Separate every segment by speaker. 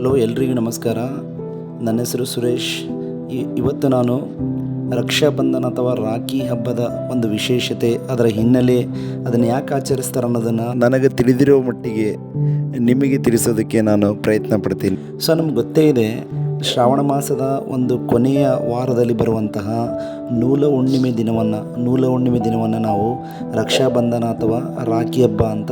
Speaker 1: Hello, ಎಲ್ರಿಗೂ ನಮಸ್ಕಾರ. ನನ್ನ ಹೆಸರು ಸುರೇಶ್. ಇವತ್ತು ನಾನು ರಕ್ಷಾಬಂಧನ ಅಥವಾ ರಾಖಿ ಹಬ್ಬದ ಒಂದು ವಿಶೇಷತೆ, ಅದರ ಹಿನ್ನೆಲೆ ಅದನ್ನು ಯಾಕೆ ಆಚರಿಸ್ತಾರೆ ಅನ್ನೋದನ್ನು ನನಗೆ ತಿಳಿದಿರೋ ಮಟ್ಟಿಗೆ ನಿಮಗೆ ತಿಳಿಸೋದಕ್ಕೆ ನಾನು ಪ್ರಯತ್ನ ಪಡ್ತೀನಿ. ಸೊ, ನಮ್ಗೆ ಗೊತ್ತೇ ಇದೆ, ಶ್ರಾವಣ ಮಾಸದ ಒಂದು ಕೊನೆಯ ವಾರದಲ್ಲಿ ಬರುವಂತಹ ನೂಲ ಹುಣ್ಣಿಮೆ ದಿನವನ್ನು, ನೂಲ ಹುಣ್ಣಿಮೆ ದಿನವನ್ನು ನಾವು ರಕ್ಷಾಬಂಧನ ಅಥವಾ ರಾಖಿ ಹಬ್ಬ ಅಂತ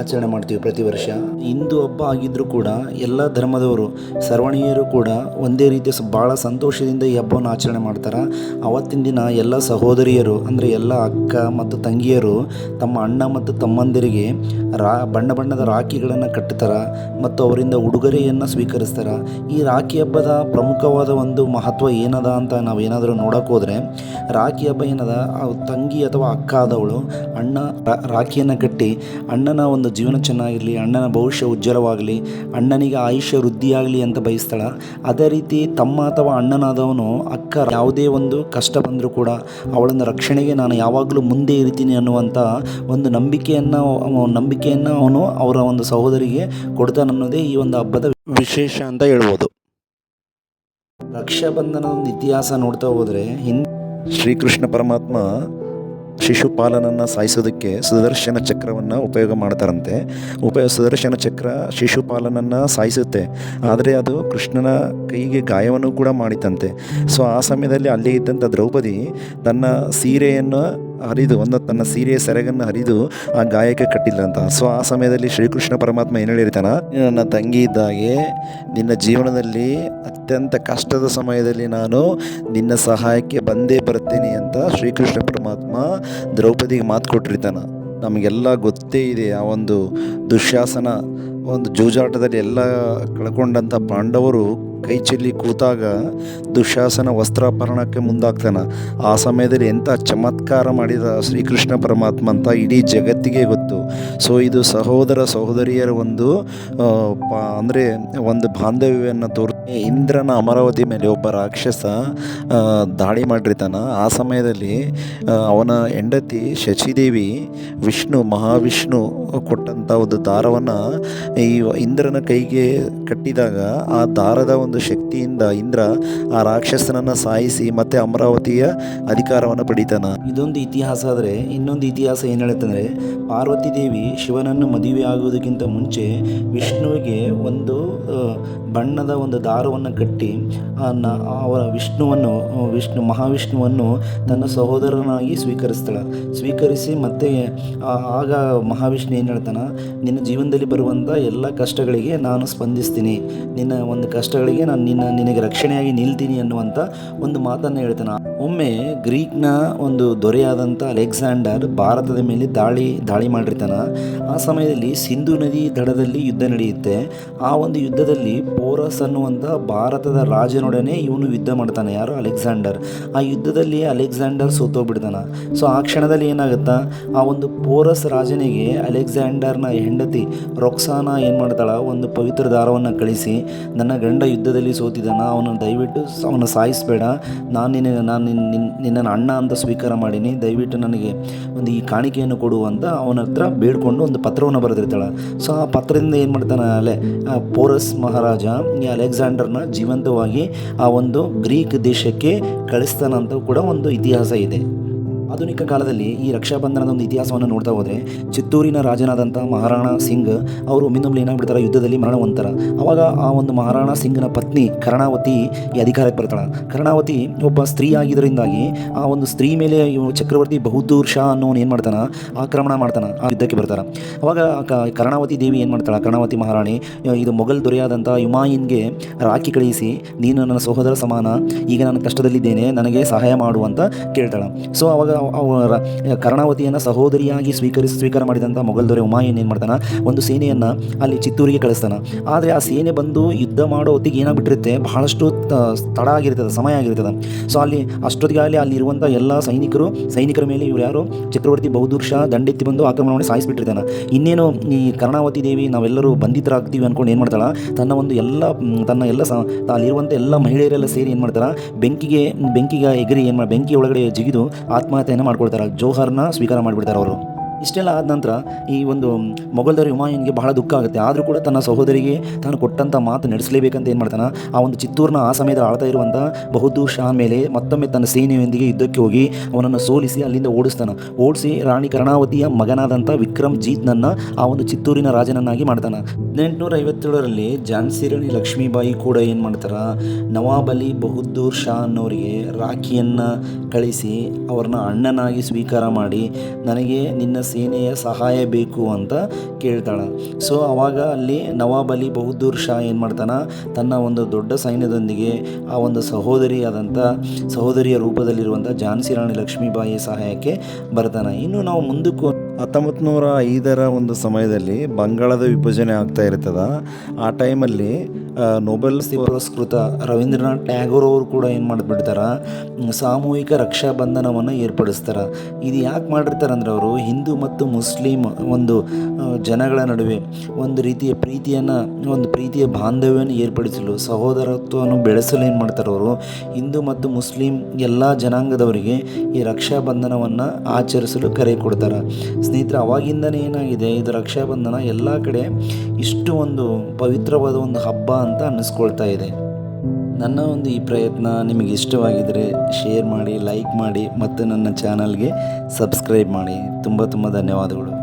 Speaker 1: ಆಚರಣೆ ಮಾಡ್ತೀವಿ ಪ್ರತಿ ವರ್ಷ. ಹಿಂದೂ ಹಬ್ಬ ಆಗಿದ್ದರೂ ಕೂಡ ಎಲ್ಲ ಧರ್ಮದವರು, ಸರ್ವಣೀಯರು ಕೂಡ ಒಂದೇ ರೀತಿಯ ಭಾಳ ಸಂತೋಷದಿಂದ ಈ ಹಬ್ಬವನ್ನು ಆಚರಣೆ ಮಾಡ್ತಾರೆ. ಅವತ್ತಿನ ದಿನ ಎಲ್ಲ ಸಹೋದರಿಯರು, ಅಂದರೆ ಎಲ್ಲ ಅಕ್ಕ ಮತ್ತು ತಂಗಿಯರು ತಮ್ಮ ಅಣ್ಣ ಮತ್ತು ತಮ್ಮಂದಿರಿಗೆ ರಾ, ಬಣ್ಣ ಬಣ್ಣದ ರಾಖಿಗಳನ್ನು ಕಟ್ಟುತ್ತಾರೆ ಮತ್ತು ಅವರಿಂದ ಉಡುಗೊರೆಯನ್ನು ಸ್ವೀಕರಿಸ್ತಾರೆ. ಈ ರಾಖಿ ಹಬ್ಬದ ಪ್ರಮುಖವಾದ ಒಂದು ಮಹತ್ವ ಏನದ ಅಂತ ನಾವು ಏನಾದರೂ ನೋಡೋಕೆ ಹೋದರೆ ರಾಖಿ ಹಬ್ಬ ಏನದ ತಂಗಿ ಅಥವಾ ಅಕ್ಕ ಆದವಳು ಅಣ್ಣ ರಾಖಿಯನ್ನು ಕಟ್ಟಿ ಅಣ್ಣನ ಒಂದು ಜೀವನ ಚೆನ್ನಾಗಿರಲಿ, ಅಣ್ಣನ ಭವಿಷ್ಯ ಉಜ್ವಲವಾಗಲಿ, ಅಣ್ಣನಿಗೆ ಆಯುಷ್ಯ ವೃದ್ಧಿಯಾಗಲಿ ಅಂತ ಬಯಸ್ತಾಳ. ಅದೇ ರೀತಿ ತಮ್ಮ ಅಥವಾ ಅಣ್ಣನಾದವನು ಅಕ್ಕ ಯಾವುದೇ ಒಂದು ಕಷ್ಟ ಬಂದರೂ ಕೂಡ ಅವಳನ್ನು ರಕ್ಷಣೆಗೆ ನಾನು ಯಾವಾಗಲೂ ಮುಂದೆ ಇರ್ತೀನಿ ಅನ್ನುವಂಥ ಒಂದು ನಂಬಿಕೆಯನ್ನು ನಂಬಿಕೆಯನ್ನು ಅವನು ಅವರ ಒಂದು ಸಹೋದರಿಗೆ ಕೊಡ್ತಾನೆ ಅನ್ನೋದೇ ಈ ಒಂದು ಹಬ್ಬದ ವಿಶೇಷ ಅಂತ ಹೇಳ್ಬೋದು. ರಕ್ಷಾಬಂಧನದ ಒಂದು ಇತಿಹಾಸ ನೋಡ್ತಾ ಹೋದರೆ ಹಿಂದೆ ಶ್ರೀಕೃಷ್ಣ ಪರಮಾತ್ಮ ಶಿಶುಪಾಲನನ್ನು ಸಾಯಿಸೋದಕ್ಕೆ ಸುದರ್ಶನ ಚಕ್ರವನ್ನು ಉಪಯೋಗ ಮಾಡ್ತಾರಂತೆ. ಉಪಯೋಗ ಸುದರ್ಶನ ಚಕ್ರ ಶಿಶುಪಾಲನನ್ನು ಸಾಯಿಸುತ್ತೆ. ಆದರೆ ಅದು ಕೃಷ್ಣನ ಕೈಗೆ ಗಾಯವನ್ನು ಕೂಡ ಮಾಡಿತಂತೆ. ಸೊ, ಆ ಸಮಯದಲ್ಲಿ ಅಲ್ಲಿ ಇದ್ದಂಥ ದ್ರೌಪದಿ ತನ್ನ ಸೀರೆಯನ್ನು ಹರಿದು, ಒಂದು ತನ್ನ ಸೀರೆಯ ಸೆರಗನ್ನು ಹರಿದು ಆ ಗಾಯಕ್ಕೆ ಕಟ್ಟಿಲ್ಲ ಅಂತ. ಸೊ ಆ ಸಮಯದಲ್ಲಿ ಶ್ರೀಕೃಷ್ಣ ಪರಮಾತ್ಮ ಏನು ಹೇಳಿರ್ತಾನ? "ನೀನು ನನ್ನ ತಂಗಿ ಇದ್ದಾಗೆ, ನಿನ್ನ ಜೀವನದಲ್ಲಿ ಅತ್ಯಂತ ಕಷ್ಟದ ಸಮಯದಲ್ಲಿ ನಾನು ನಿನ್ನ ಸಹಾಯಕ್ಕೆ ಬಂದೇ ಬರುತ್ತೇನೆ ಅಂತ ಶ್ರೀಕೃಷ್ಣ ಪರಮಾತ್ಮ ದ್ರೌಪದಿಗೆ ಮಾತು ಕೊಟ್ಟಿರ್ತಾನೆ. ನಮಗೆಲ್ಲ ಗೊತ್ತೇ ಇದೆ, ಆ ಒಂದು ದುಶ್ಯಾಸನ, ಒಂದು ಜೂಜಾಟದಲ್ಲಿ ಎಲ್ಲ ಕಳ್ಕೊಂಡಂಥ ಪಾಂಡವರು ಕೈ ಚೆಲ್ಲಿ ಕೂತಾಗ ದುಶಾಸನ ವಸ್ತ್ರಾಪರಣಕ್ಕೆ ಮುಂದಾಗ್ತಾನ. ಆ ಸಮಯದಲ್ಲಿ ಎಂಥ ಚಮತ್ಕಾರ ಮಾಡಿದ ಶ್ರೀಕೃಷ್ಣ ಪರಮಾತ್ಮ ಅಂತ ಇಡೀ ಜಗತ್ತಿಗೆ ಗೊತ್ತು. ಸೊ ಇದು ಸಹೋದರ ಸಹೋದರಿಯರ ಒಂದು ಅಂದರೆ ಒಂದು ಬಾಂಧವ್ಯವನ್ನು ತೋರ್ ಇಂದ್ರನ ಅಮರಾವತಿ ಮೇಲೆ ಒಬ್ಬ ರಾಕ್ಷಸ ದಾಳಿ ಮಾಡಿರ್ತಾನ. ಆ ಸಮಯದಲ್ಲಿ ಅವನ ಹೆಂಡತಿ ಶಚಿದೇವಿ ವಿಷ್ಣು, ಮಹಾವಿಷ್ಣು ಕೊಟ್ಟಂಥ ಒಂದು ದಾರವನ್ನು ಈ ಇಂದ್ರನ ಕೈಗೆ ಕಟ್ಟಿದಾಗ ಆ ದಾರದ ಒಂದು ಶಕ್ತಿಯಿಂದ ಇಂದ್ರ ಆ ರಾಕ್ಷಸನನ್ನು ಸಾಯಿಸಿ ಮತ್ತೆ ಅಮರಾವತಿಯ ಅಧಿಕಾರವನ್ನು ಪಡಿತಾನ. ಇದೊಂದು ಇತಿಹಾಸ ಆದರೆ, ಇನ್ನೊಂದು ಇತಿಹಾಸ ಏನು ಹೇಳುತ್ತಂದರೆ ಪಾರ್ವತಿ ದೇವಿ ಶಿವನನ್ನು ಮದುವೆ ಆಗುವುದಕ್ಕಿಂತ ಮುಂಚೆ ವಿಷ್ಣುವಿಗೆ ಒಂದು ಬಣ್ಣದ ಒಂದು ದಾರವನ್ನು ಕಟ್ಟಿ ಅವರ ವಿಷ್ಣುವನ್ನು ವಿಷ್ಣು, ಮಹಾವಿಷ್ಣುವನ್ನು ತನ್ನ ಸಹೋದರನಾಗಿ ಸ್ವೀಕರಿಸ್ತಾಳೆ. ಸ್ವೀಕರಿಸಿ ಮತ್ತೆ ಆಗ ಮಹಾವಿಷ್ಣು ಏನು ಹೇಳ್ತಾನೆ, ನಿನ್ನ ಜೀವನದಲ್ಲಿ ಬರುವಂಥ ಎಲ್ಲ ಕಷ್ಟಗಳಿಗೆ ನಾನು ಸ್ಪಂದಿಸ್ತೀನಿ. ನಿನ್ನ ಒಂದು ಕಷ್ಟಗಳಿಗೆ ನಾನು ನಿನ್ನ, ನಿನಗೆ ರಕ್ಷಣೆಯಾಗಿ ನಿಲ್ತೀನಿ ಅನ್ನುವಂಥ ಒಂದು ಮಾತನ್ನು ಹೇಳ್ತಾನೆ. ಒಮ್ಮೆ ಗ್ರೀಕ್ನ ಒಂದು ದೊರೆಯಾದಂಥ ಅಲೆಕ್ಸಾಂಡರ್ ಭಾರತದ ಮೇಲೆ ದಾಳಿ ದಾಳಿ ಮಾಡಿರ್ತಾನೆ. ಆ ಸಮಯದಲ್ಲಿ ಸಿಂಧು ನದಿ ದಡದಲ್ಲಿ ಯುದ್ಧ ನಡೆಯುತ್ತೆ. ಆ ಒಂದು ಯುದ್ಧದಲ್ಲಿ ಪೋರಸ್ ಅನ್ನುವಂಥ ಭಾರತದ ರಾಜನೊಡನೆ ಇವನು ಯುದ್ಧ ಮಾಡ್ತಾನೆ. ಯಾರು? ಅಲೆಕ್ಸಾಂಡರ್. ಆ ಯುದ್ಧದಲ್ಲಿ ಅಲೆಕ್ಸಾಂಡರ್ ಸೋತೋಗ್ಬಿಡ್ತಾನೆ. ಸೊ, ಆ ಕ್ಷಣದಲ್ಲಿ ಏನಾಗುತ್ತಾ? ಆ ಒಂದು ಪೋರಸ್ ರಾಜನಿಗೆ ಅಲೆಕ್ಸಾಂಡರ್ನ ಹೆಂಡತಿ ರೊಕ್ಸಾನ ಏನು ಮಾಡ್ತಾಳ? ಒಂದು ಪವಿತ್ರ ದಾರವನ್ನು ಕಳಿಸಿ, ನನ್ನ ಗಂಡ ಯುದ್ಧದಲ್ಲಿ ಸೋತಿದ್ದಾನ ಅವನು ದಯವಿಟ್ಟು ಅವನ ಸಾಯಿಸಬೇಡ. ನಾನು ನಿನ್ನ ನಾನು ನಿನ್ನ ನಿನ್ನನ್ನು ಅಣ್ಣ ಅಂತ ಸ್ವೀಕಾರ ಮಾಡೀನಿ. ದಯವಿಟ್ಟು ನನಗೆ ಒಂದು ಈ ಕಾಣಿಕೆಯನ್ನು ಕೊಡು ಅವನ ಹತ್ರ ಬೇಡ್ಕೊಂಡು ಒಂದು ಪತ್ರವನ್ನು ಬರೆದಿರ್ತಾಳೆ. ಸೊ ಆ ಪತ್ರದಿಂದ ಏನು ಮಾಡ್ತಾನೆ ಅಲೆ ಪೋರಸ್ ಮಹಾರಾಜ, ಈ ಅಲೆಕ್ಸಾಂಡರ್ನ ಜೀವಂತವಾಗಿ ಆ ಒಂದು ಗ್ರೀಕ್ ದೇಶಕ್ಕೆ ಕಳಿಸ್ತಾನಂತ ಕೂಡ ಒಂದು ಇತಿಹಾಸ ಇದೆ. ಆಧುನಿಕ ಕಾಲದಲ್ಲಿ ಈ ರಕ್ಷಾಬಂಧನದ ಒಂದು ಇತಿಹಾಸವನ್ನು ನೋಡ್ತಾ ಹೋದರೆ ಚಿತ್ತೂರಿನ ರಾಜನಾದಂಥ ಮಹಾರಾಣಾ ಸಿಂಗ್ ಅವರು ಒಮ್ಮಿಂದೊಮ್ಮೆ ಏನಾಗ್ಬಿಡ್ತಾರೆ ಯುದ್ಧದಲ್ಲಿ ಮರಣ ಹೊಂದ್ತಾರೆ ಅವಾಗ ಆ ಒಂದು ಮಹಾರಾಣಾ ಸಿಂಗ್ನ ಪತ್ನಿ ಕರ್ಣಾವತಿ ಈ ಅಧಿಕಾರಕ್ಕೆ ಬರ್ತಾಳೆ. ಕರ್ಣಾವತಿ ಒಬ್ಬ ಸ್ತ್ರೀ ಆಗಿದ್ದರಿಂದಾಗಿ ಆ ಒಂದು ಸ್ತ್ರೀ ಮೇಲೆ ಚಕ್ರವರ್ತಿ ಬಹುದೂರ್ ಶಾ ಅನ್ನೋನು ಏನು ಮಾಡ್ತಾನೆ? ಆಕ್ರಮಣ ಮಾಡ್ತಾನೆ, ಆ ಯುದ್ಧಕ್ಕೆ ಬರ್ತಾರೆ. ಅವಾಗ ಕರ್ಣಾವತಿ ದೇವಿ ಏನು ಮಾಡ್ತಾಳೆ? ಕರ್ಣಾವತಿ ಮಹಾರಾಣಿ ಇದು ಮೊಘಲ್ ದೊರೆಯಾದಂಥ ಯುಮಾಯಿನ್ಗೆ ರಾಖಿ ಕಳುಹಿಸಿ ನೀನು ನನ್ನ ಸಹೋದರ ಸಮಾನ, ಈಗ ನಾನು ಕಷ್ಟದಲ್ಲಿದ್ದೇನೆ, ನನಗೆ ಸಹಾಯ ಮಾಡು ಅಂತ ಕೇಳ್ತಾಳೆ. ಸೊ ಅವಾಗ ಕರ್ಣಾವತಿಯನ್ನು ಸಹೋದರಿಯಾಗಿ ಸ್ವೀಕರಿಸಿ, ಸ್ವೀಕಾರ ಮಾಡಿದಂಥ ಮೊಘಲ್ ದೊರೆ ಹುಮಾಯೂನ್ ಏನು ಮಾಡ್ತಾನೆ? ಒಂದು ಸೇನೆಯನ್ನು ಅಲ್ಲಿ ಚಿತ್ತೂರಿಗೆ ಕಳಿಸ್ತಾನೆ. ಆದರೆ ಆ ಸೇನೆ ಬಂದು ಯುದ್ಧ ಮಾಡೋ ಹೊತ್ತಿಗೆ ಏನಾಗ್ಬಿಟ್ಟಿರುತ್ತೆ? ಬಹಳಷ್ಟು ತಡ ಆಗಿರ್ತದೆ, ಸಮಯ ಆಗಿರ್ತದೆ. ಸೊ ಅಲ್ಲಿ ಅಷ್ಟೊತ್ತಿಗಾಗಲೇ ಅಲ್ಲಿರುವಂಥ ಎಲ್ಲ ಸೈನಿಕರು, ಸೈನಿಕರ ಮೇಲೆ ಇವರು ಯಾರು? ಚಕ್ರವರ್ತಿ ಬಹುದೂರ್ ದಂಡೆತ್ತಿ ಬಂದು ಆಕ್ರಮಣ ಮಾಡಿ ಸಾಯಿಸಿಬಿಟ್ಟಿರ್ತಾನೆ. ಇನ್ನೇನು ಈ ಕರ್ಣಾವತಿ ದೇವಿ ನಾವೆಲ್ಲರೂ ಬಂಧಿತರಾಗ್ತೀವಿ ಅಂದ್ಕೊಂಡು ಏನು ಮಾಡ್ತಾಳೆ? ತನ್ನ ಒಂದು ಎಲ್ಲ ತನ್ನ ಎಲ್ಲ ಸ ಅಲ್ಲಿರುವಂಥ ಎಲ್ಲ ಮಹಿಳೆಯರೆಲ್ಲ ಸೇರಿ ಏನು ಮಾಡ್ತಾರೆ? ಬೆಂಕಿಗೆ ಬೆಂಕಿಗೆ ಎಗರಿ ಏನು ಮಾಡಿ ಬೆಂಕಿ ಒಳಗಡೆ ಜಿಗಿದು ಆತ್ಮಹತ್ಯೆಯನ್ನು ಮಾಡ್ಕೊಳ್ತಾರೆ ಜೋಹರ್ನ ಸ್ವೀಕಾರ ಮಾಡಿಬಿಡ್ತಾರೆ ಅವರು. ಇಷ್ಟೆಲ್ಲ ಆದ ನಂತರ ಈ ಒಂದು ಮೊಘಲ್ದವರು ಹುಮಾಯೂನ್ಗೆ ಬಹಳ ದುಃಖ ಆಗುತ್ತೆ. ಆದರೂ ಕೂಡ ತನ್ನ ಸಹೋದರಿಗೆ ತಾನು ಕೊಟ್ಟಂಥ ಮಾತು ನಡೆಸಲೇಬೇಕಂತ ಏನು ಮಾಡ್ತಾನೆ? ಆ ಒಂದು ಚಿತ್ತೂರಿನ ಆ ಸಮಯದಲ್ಲಿ ಆಳ್ತಾ ಇರುವಂಥ ಬಹದ್ದೂರ್ ಶಾ ಮೇಲೆ ಮತ್ತೊಮ್ಮೆ ತನ್ನ ಸೇನೆಯೊಂದಿಗೆ ಯುದ್ಧಕ್ಕೆ ಹೋಗಿ ಅವನನ್ನು ಸೋಲಿಸಿ ಅಲ್ಲಿಂದ ಓಡಿಸ್ತಾನೆ. ಓಡಿಸಿ ರಾಣಿ ಕರ್ಣಾವತಿಯ ಮಗನಾದಂಥ ವಿಕ್ರಮ್ ಜೀತ್ನನ್ನು ಆ ಒಂದು ಚಿತ್ತೂರಿನ ರಾಜನನ್ನಾಗಿ ಮಾಡ್ತಾನೆ. ಹದಿನೆಂಟುನೂರ ಐವತ್ತೇಳರಲ್ಲಿ ಝಾನ್ಸಿ ರಾಣಿ ಲಕ್ಷ್ಮೀಬಾಯಿ ಕೂಡ ಏನು ಮಾಡ್ತಾರೆ? ನವಾಬ್ ಅಲಿ ಬಹದ್ದೂರ್ ಶಾ ಅನ್ನೋರಿಗೆ ರಾಖಿಯನ್ನು ಕಳಿಸಿ ಅವ್ರನ್ನ ಅಣ್ಣನಾಗಿ ಸ್ವೀಕಾರ ಮಾಡಿ, ನನಗೆ ನಿನ್ನ ಸೇನೆಯ ಸಹಾಯ ಬೇಕು ಅಂತ ಕೇಳ್ತಾಳೆ. ಸೊ ಆವಾಗ ಅಲ್ಲಿ ನವಾಬ್ ಅಲಿ ಬಹದ್ದೂರ್ ಶಾ ಏನು ಮಾಡ್ತಾನೆ? ತನ್ನ ಒಂದು ದೊಡ್ಡ ಸೈನ್ಯದೊಂದಿಗೆ ಆ ಒಂದು ಸಹೋದರಿಯಾದಂಥ ಸಹೋದರಿಯ ರೂಪದಲ್ಲಿರುವಂಥ ಝಾನ್ಸಿ ರಾಣಿ ಲಕ್ಷ್ಮೀಬಾಯಿ ಸಹಾಯಕ್ಕೆ ಬರ್ತಾನೆ. ಇನ್ನು ನಾವು ಮುಂದಕ್ಕೂ ಹತ್ತೊಂಬತ್ತು ನೂರ ಐದರ ಒಂದು ಸಮಯದಲ್ಲಿ ಬಂಗಾಳದ ವಿಭಜನೆ ಆಗ್ತಾ ಇರ್ತದ. ಆ ಟೈಮಲ್ಲಿ ನೊಬೆಲ್ ಪುರಸ್ಕೃತ ರವೀಂದ್ರನಾಥ್ ಟ್ಯಾಗೋರ್ ಅವರು ಕೂಡ ಏನು ಮಾಡಿಬಿಡ್ತಾರ? ಸಾಮೂಹಿಕ ರಕ್ಷಾ ಬಂಧನವನ್ನು ಏರ್ಪಡಿಸ್ತಾರೆ. ಇದು ಯಾಕೆ ಮಾಡಿರ್ತಾರೆ ಅಂದ್ರೆ ಅವರು ಹಿಂದೂ ಮತ್ತು ಮುಸ್ಲಿಂ ಒಂದು ಜನಗಳ ನಡುವೆ ಒಂದು ರೀತಿಯ ಪ್ರೀತಿಯನ್ನು, ಒಂದು ಪ್ರೀತಿಯ ಬಾಂಧವ್ಯವನ್ನು ಏರ್ಪಡಿಸಲು, ಸಹೋದರತ್ವವನ್ನು ಬೆಳೆಸಲು ಏನು ಮಾಡ್ತಾರೆ ಅವರು? ಹಿಂದೂ ಮತ್ತು ಮುಸ್ಲಿಂ ಎಲ್ಲ ಜನಾಂಗದವರಿಗೆ ಈ ರಕ್ಷಾ ಬಂಧನವನ್ನು ಆಚರಿಸಲು ಕರೆ ಕೊಡ್ತಾರೆ. ಸ್ನೇಹಿತರೆ ಅವಾಗಿಂದನೇ ಏನಾಗಿದೆ? ಇದು ರಕ್ಷಾಬಂಧನ ಎಲ್ಲ ಕಡೆ ಇಷ್ಟು ಒಂದು ಪವಿತ್ರವಾದ ಒಂದು ಹಬ್ಬ ಅಂತ ಅನ್ನಿಸ್ಕೊಳ್ತಾ ಇದೆ. ನನ್ನ ಒಂದು ಈ ಪ್ರಯತ್ನ ನಿಮಗೆ ಇಷ್ಟವಾಗಿದ್ದರೆ ಶೇರ್ ಮಾಡಿ ಲೈಕ್ ಮಾಡಿ ಮತ್ತು ನನ್ನ ಚಾನಲ್ಗೆ ಸಬ್ಸ್ಕ್ರೈಬ್ ಮಾಡಿ. ತುಂಬ ತುಂಬ ಧನ್ಯವಾದಗಳು.